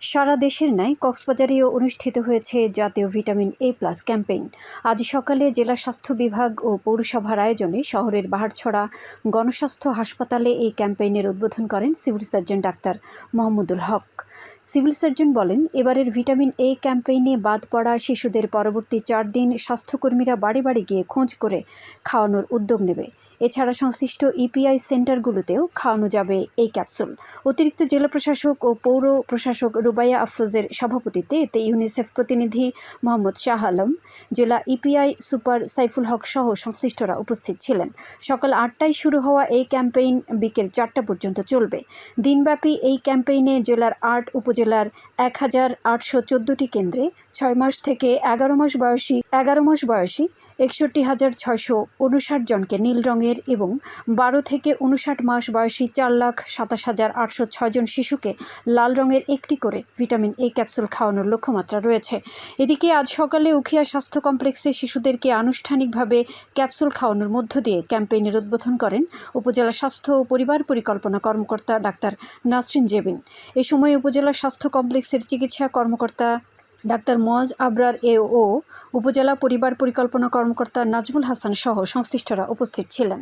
সারা দেশের ন্যায় কক্সবাজারেও অনুষ্ঠিত হয়েছে জাতীয় ভিটামিন এ প্লাস ক্যাম্পেইন। আজ সকালে জেলা স্বাস্থ্য বিভাগ ও পৌরসভার আয়োজনে শহরের বাহারছড়া গণস্বাস্থ্য হাসপাতালে এই ক্যাম্পেইনের উদ্বোধন করেন civil surgeon doctor Mohammadul Haque. Civil surgeon বলেন, এবারের ভিটামিন এ ক্যাম্পেইনে বাদ পড়া শিশুদের পরবর্তী চার দিন স্বাস্থ্যকর্মীরা বাড়ি বাড়ি গিয়ে খোঁজ করে খাওয়ানোর উদ্যোগ নেবে। এছাড়া সংশ্লিষ্ট ইপিআই সেন্টারগুলোতেও খাওয়ানো যাবে এই ক্যাপসুল। অতিরিক্ত জেলা প্রশাসক ও পৌর প্রশাসক রুবাইয়া আফরোজের সভাপতিত্বে এতে ইউনিসেফ প্রতিনিধি মোহাম্মদ শাহ আলম, জেলা ইপিআই সুপার সাইফুল হক সহ সংশ্লিষ্টরা উপস্থিত ছিলেন। সকাল আটটায় শুরু হওয়া এই ক্যাম্পেইন বিকেল চারটা পর্যন্ত চলবে। দিনব্যাপী এই ক্যাম্পেইনে জেলার আট উপজেলার এক হাজার আটশো চোদ্দোটি কেন্দ্রে ছয় মাস থেকে এগারো মাস বয়সী, এগারো মাস বয়সী একষট্টি হাজার ছয়শো উনষাট জনকে নীল রঙের এবং বারো থেকে উনষাট মাস বয়সী চার লাখ সাতাশ হাজার আটশো ছয়জন শিশুকে লাল রঙের একটি করে ভিটামিন এ ক্যাপসুল খাওয়ানোর লক্ষ্যমাত্রা রয়েছে। এদিকে আজ সকালে উখিয়া স্বাস্থ্য কমপ্লেক্সে শিশুদেরকে আনুষ্ঠানিকভাবে ক্যাপসুল খাওয়ানোর মধ্য দিয়ে ক্যাম্পেইনের উদ্বোধন করেন উপজেলা স্বাস্থ্য ও পরিবার পরিকল্পনা কর্মকর্তা ডাক্তার নাসরিন জেবিন। এ সময় উপজেলা স্বাস্থ্য কমপ্লেক্সের চিকিৎসা কর্মকর্তা ডাক্তার মোয়াজ আবরার এ ও উপজেলা পরিবার পরিকল্পনা কর্মকর্তা নাজমুল হাসান সহ সংশ্লিষ্টরা উপস্থিত ছিলেন।